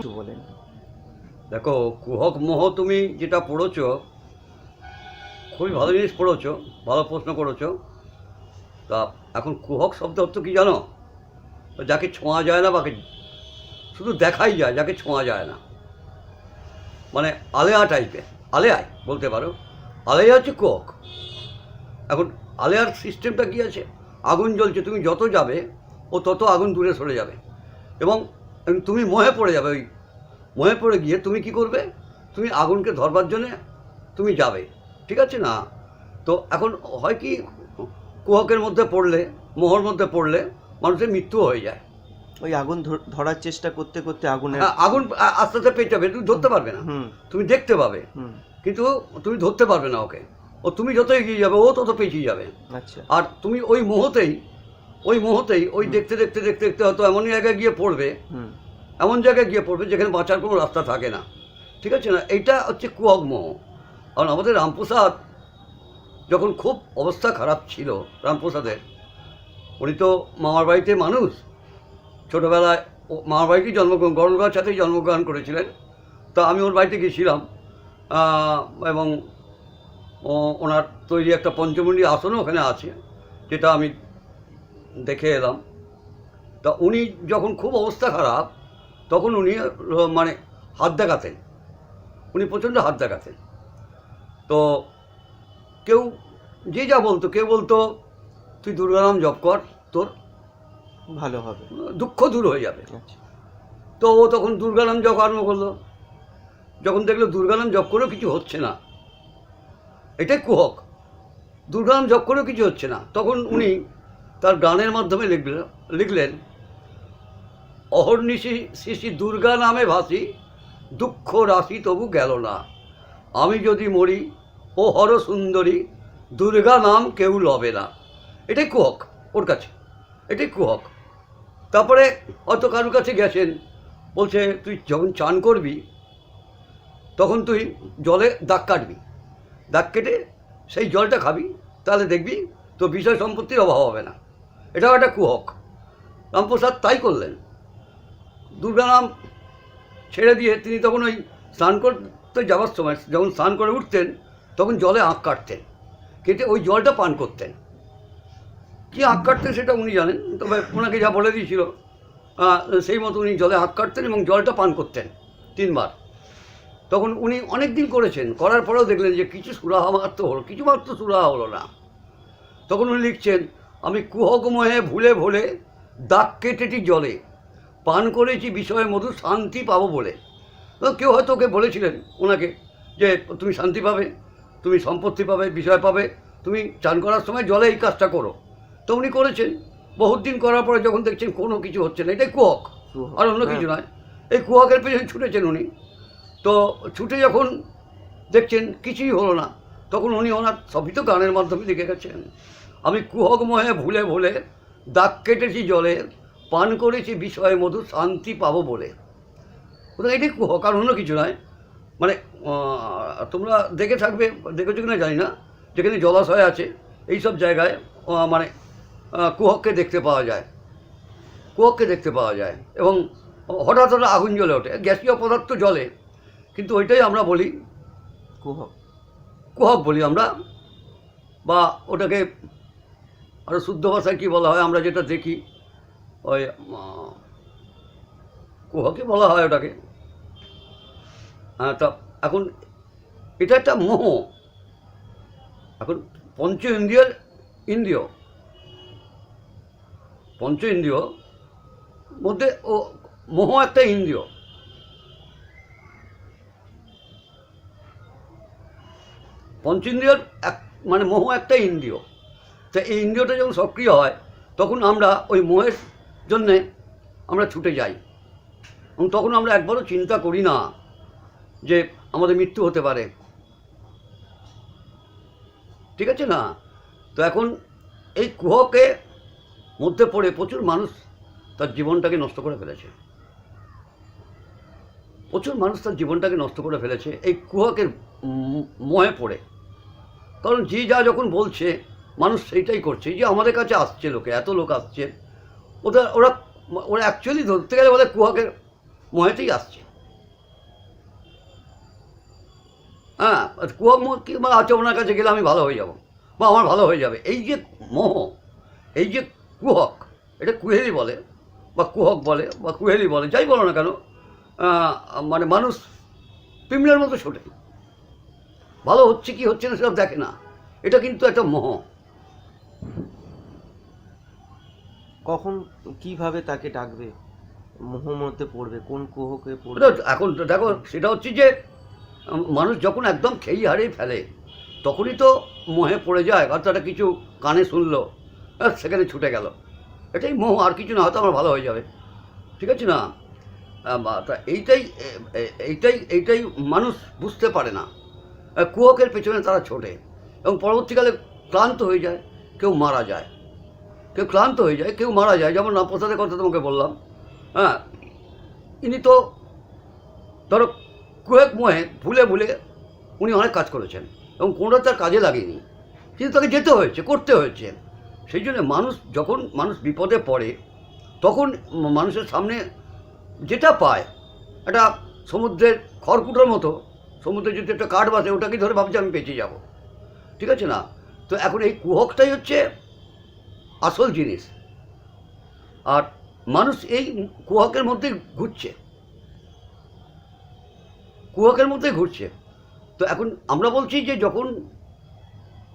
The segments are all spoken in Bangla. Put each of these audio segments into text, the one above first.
বলেন দেখো, কুহক মোহ তুমি যেটা পড়েছো, খুবই ভালো জিনিস পড়েছো, ভালো প্রশ্ন করেছ। তা এখন কুহক শব্দ অর্থ কি জানো? যাকে ছোঁয়া যায় না বা কে- শুধু দেখাই যায়, যাকে ছোঁয়া যায় না। মানে আলেয়া টাইপের আলেয়ায় বলতে পারো। আলেয়া হচ্ছে কুহক। এখন আলেয়ার সিস্টেমটা কী আছে? আগুন জ্বলছে, তুমি যত যাবে, ও তত আগুন দূরে সরে যাবে। এবং তুমি মহে পড়ে যাবে ওই মহে পড়ে গিয়ে তুমি কি করবে? তুমি আগুনকে ধরবার জন্যে তুমি যাবে ঠিক আছে না? তো এখন হয় কি কুহকের মধ্যে পড়লে মোহর মধ্যে পড়লে মানুষের মৃত্যু হয়ে যায়। ওই আগুন ধর- ধরার চেষ্টা করতে করতে হ্যাঁ, আগুন আস্তে আস্তে পেয়ে যাবে তুমি ধরতে পারবে না। তুমি দেখতে পাবে। কিন্তু তুমি ধরতে পারবে না ওকে। ও তুমি যত এগিয়ে যাবে ও তত পেঁচিয়ে যাবে। আচ্ছা। আর তুমি ওই মুহূর্তেই ওই মুহূর্তেই ওই দেখতে দেখতে দেখতে দেখতে হয়তো এমন জায়গায় গিয়ে পড়বে। এমন জায়গায় গিয়ে পড়বে যেখানে বাঁচার কোনো রাস্তা থাকে না। ঠিক আছে না? এইটা হচ্ছে কুহগ্মোহ কারণ আমাদের রামপ্রসাদ যখন খুব অবস্থা খারাপ ছিল রামপ্রসাদের উনি তো মামার বাড়িতে মানুষ। ছোটোবেলায় ও মামার বাড়িতেই জন্মগ্রহণ গরমগাঁর সাথেই জন্মগ্রহণ করেছিলেন। তা আমি ওর বাড়িতে গেছিলাম আহ, এবং ওনার তৈরি একটা পঞ্চমুণ্ডী আসনও ওখানে আছে যেটা আমি দেখে এলাম। তা উনি যখন খুব অবস্থা খারাপ তখন উনি মানে হাত দেখাতেন। উনি প্রচণ্ড হাত দেখাতেন। তো কেউ যে যা বলতো কেউ বলতো তুই দুর্গানাম জপ কর তোর ভালো হবে। দুঃখ দূর হয়ে যাবে। আচ্ছা। তো ও তখন দুর্গানাম জপ আরম্ভ করল। যখন দেখল দুর্গানাম জপ করেও কিছু হচ্ছে না এটাই কুহক। দুর্গানাম জপ করেও কিছু হচ্ছে না। তখন উনি তার গানের মাধ্যমে লিখলেন লিখলেন, অহর্নিশি শ্রী দুর্গা নামে ভাসি, দুঃখ রাশি তবু গেল না। আমি যদি মরি, ও হর সুন্দরী, দুর্গা নাম কেউ লবে না। এটাই কুহক ওর কাছে, এটাই কুহক। তারপরে হয়তো কারোর কাছে গেছেন, বলছে, তুই যখন চান করবি, তখন তুই জলে দাগ কাটবি। দাগ কেটে সেই জলটা খাবি, তাহলে দেখবি তো বিষয় সম্পত্তির অভাব হবে না। এটাও একটা কুহক। রামপ্রসাদ তাই করলেন। দুর্গানাম ছেড়ে দিয়ে তিনি তখন ওই স্নান করতে যাওয়ার সময় যখন স্নান করে উঠতেন, তখন জলে আঁক কাটতেন, কেটে ওই জলটা পান করতেন। কী আঁক কাটতেন সেটা উনি জানেন, তবে ওনাকে যা বলে দিয়েছিল সেই মতো উনি জলে আঁক কাটতেন এবং জলটা পান করতেন তিনবার। তখন উনি অনেক দিন করেছেন, করার পরেও দেখলেন যে কিছু সুরাহা মাত্র হলো, কিছু মাত্র সুরাহা হলো না। তখন উনি লিখছেন আমি কুহকমহে ভুলে ভুলে দাগ কেটেটি জলে। পান করেছি বিষয়ে মধু শান্তি পাবো বলে। কেউ হয়তো ওকে বলেছিলেন ওনাকে যে তুমি শান্তি পাবে তুমি সম্পত্তি পাবে বিষয় পাবে তুমি চান করার সময় জলে এই কাজটা করো। তো উনি করেছেন। বহুত দিন করার পরে যখন দেখছেন কোনো কিছু হচ্ছে না এটাই কুহক আর অন্য হ্যাঁ। কিছু নয়। এই কুহকের পেছনে ছুটেছেন উনি। তো ছুটে যখন দেখছেন কিছুই হলো না তখন উনি ওনার সবই তো গানের মাধ্যমে লিখে গেছেন। আমি কুহক মহে ভুলে ভুলে দাগ কেটেছি জলে পান করেছি বিষয়ে মধু শান্তি পাবো বলে। ওটা এটাই কুহক আর অন্য কিছু নয়। মানে তোমরা দেখে থাকবে দেখেছ কিনা জানি না। যেখানে জলাশয় আছে এই সব জায়গায় মানে কুহককে দেখতে পাওয়া যায়। কুহককে দেখতে পাওয়া যায়। এবং হঠাৎ হঠাৎ আগুন জ্বলে ওঠে। গ্যাসীয় পদার্থ জলে কিন্তু ওইটাই আমরা বলি কুহক। কুহক বলি আমরা। বা ওটাকে আরও শুদ্ধ ভাষায় কী বলা হয়? আমরা যেটা দেখি ওই আহ, কুহকই বলা হয় ওটাকে। হ্যাঁ তা এখন এটা একটা মোহ। এখন পঞ্চ ইন্দ্রিয়ের ইন্দ্রিয়। পঞ্চ ইন্দ্রিয় মধ্যে ও মোহ একটা ইন্দ্রিয়। পঞ্চেন্দ্রিয়র এক মানে মোহ একটা ইন্দ্রিয়। তা এই ইন্দ্রিয়টা যখন সক্রিয় হয়, তখন আমরা ওই মোহের জন্যে আমরা ছুটে যাই। এবং তখন আমরা একবারও চিন্তা করি না যে আমাদের মৃত্যু হতে পারে। ঠিক আছে না? তো এখন এই কুহকে মধ্যে পড়ে প্রচুর মানুষ তার জীবনটাকে নষ্ট করে ফেলেছে। প্রচুর মানুষ তার জীবনটাকে নষ্ট করে ফেলেছে এই কুহকের মহে পড়ে। কারণ যে যা যখন বলছে মানুষ সেইটাই করছে যে আমাদের কাছে আসছে লোকে, এত লোক আসছে। ওদের ওরা ওরা অ্যাকচুয়ালি ধরতে গেলে ওদের কুহাকের মহেতেই আসছে। হ্যাঁ কুহক মানে আচ্ছা ওনার কাছে গেলে আমি ভালো হয়ে যাব, বা আমার ভালো হয়ে যাবে। এই যে মোহ, এই যে কুহক, এটা কুহেলি বলে, বা কুহক বলে, বা কুহেলি বলে, যাই বলো না কেন মানে মানুষ পিমলার মতো ছোটে। ভালো হচ্ছে কি হচ্ছে না সেসব দেখে না। এটা কিন্তু একটা মোহ। কখন কীভাবে তাকে ডাকবে? মোহ মধ্যে পড়বে কোন কুহকে পড়বে? এখন দেখো সেটা হচ্ছে যে মানুষ যখন একদম খেই হারিয়ে ফেলে তখনই তো মোহে পড়ে যায় একটা কিছু কানে শুনলো সেখানে ছুটে গেল। এটাই মোহ আর কিছু না হয়তো আমার ভালো হয়ে যাবে। ঠিক আছে না? তা এইটাই এইটাই এইটাই মানুষ বুঝতে পারে না। আহ, কুহকের পেছনে তারা ছোটে এবং পরবর্তীকালে ক্লান্ত হয়ে যায় কেউ মারা যায়। কেউ ক্লান্ত হয়ে যায়, কেউ মারা যায়, যেমন প্রসাদের কথা তোমাকে বললাম। হ্যাঁ ইনি তো, ধরো, কুয়েক মোহে ভুলে ভুলে উনি অনেক কাজ করেছেন এবং কোনোটা তার কাজে লাগেনি। কিন্তু তাকে যেতে হয়েছে, করতে হয়েছে। সেই জন্য মানুষ যখন মানুষ বিপদে পড়ে, তখন মানুষের সামনে যেটা পায়, একটা সমুদ্রের খড়কুটোর মতো সমুদ্রে যদি একটা কাঠ বাসে ওটাকে ধরে ভাবছে আমি বেঁচে যাব। ঠিক আছে না? তো এখন এই কুহকটাই হচ্ছে আসল জিনিস। আর মানুষ এই কুহকের মধ্যে ঘুরছে। কুহকের মধ্যে ঘুরছে। তো এখন আমরা বলছি যে যখন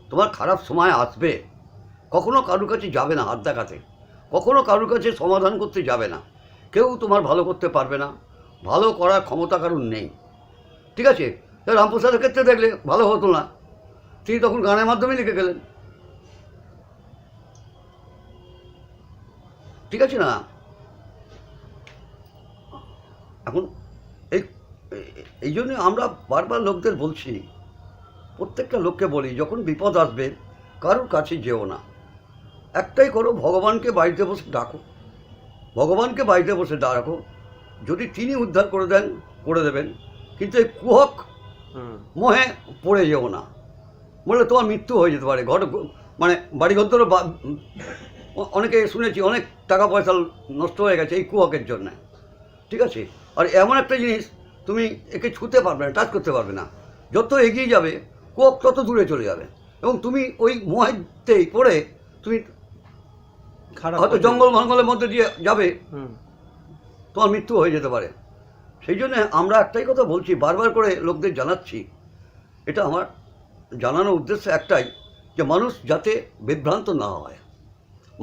তোমার খারাপ সময় আসবে, কখনো কারুর কাছে যাবে না হাত দেখাতে। কখনো কারুর কাছে সমাধান করতে যাবে না। কেউ তোমার ভালো করতে পারবে না। ভালো করার ক্ষমতা কারণ নেই। ঠিক আছে? রামপ্রসাদের ক্ষেত্রে দেখলে ভালো হতো না। তিনি তখন গানের মাধ্যমে লিখে গেলেন। ঠিক আছে না? এখন এই এই- জন্য আমরা বারবার লোকদের বলছি প্রত্যেকটা লোককে বলি যখন বিপদ আসবে কারোর কাছে যেও না। একটাই করো ভগবানকে বাড়িতে বসে ডাকো। ভগবানকে বাড়িতে বসে ডাকো। যদি তিনি উদ্ধার করে দেন করে দেবেন। কিন্তু এই কুহক মোহে পড়ে যেও না। বললে তোমার মৃত্যু হয়ে যেতে পারে। ঘর মানে বাড়িঘরদেরও বা- অ- অনেকে শুনেছি অনেক টাকা পয়সা নষ্ট হয়ে গেছে এই কুহকের জন্য। ঠিক আছে? আর এমন একটা জিনিস তুমি একে ছুতে পারবে না টাচ করতে পারবে না। যত এগিয়ে যাবে কুহক তত দূরে চলে যাবে। এবং তুমি ওই মোহেতেই পড়ে তুমি খারাপ হয়তো জঙ্গল মঙ্গলের মধ্যে দিয়ে যাবে। তোমার মৃত্যু হয়ে যেতে পারে। সেই জন্য আমরা একটাই কথা বলছি বারবার করে লোকদের জানাচ্ছি। এটা আমার জানানোর উদ্দেশ্য একটাই যে মানুষ যাতে বিভ্রান্ত না হয়।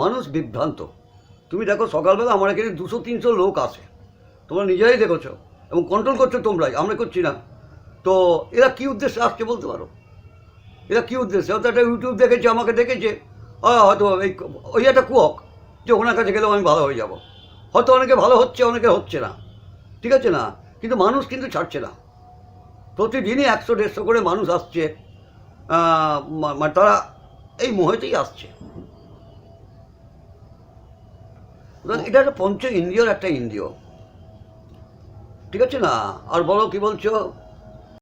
মানুষ বিভ্রান্ত। তুমি দেখো সকালবেলা আমার এখানে দুশো, তিনশো লোক আসে। তোমরা নিজেরাই দেখেছ এবং কন্ট্রোল করছ তোমরাই, আমরা করছি না। তো এরা কী উদ্দেশ্যে আসছে বলতে পারো? এরা কী উদ্দেশ্যে? হয়তো একটা ইউটিউব দেখেছে, আমাকে দেখেছে। হয়তো এই ওই একটা কুয়ক, যে ওনার কাছে গেলেও আমি ভালো হয়ে যাব। হয়তো অনেকে ভালো হচ্ছে, অনেকে হচ্ছে না। ঠিক আছে না? কিন্তু মানুষ কিন্তু ছাড়ছে না। প্রতিদিনই একশো, দেড়শো করে মানুষ আসছে। মানে তারা এই মোহেতেই আসছে। এটা একটা পঞ্চ ইন্দ্রিয়র একটা ইন্দ্রিয়। ঠিক আছে না? আর বলো কি বলছো?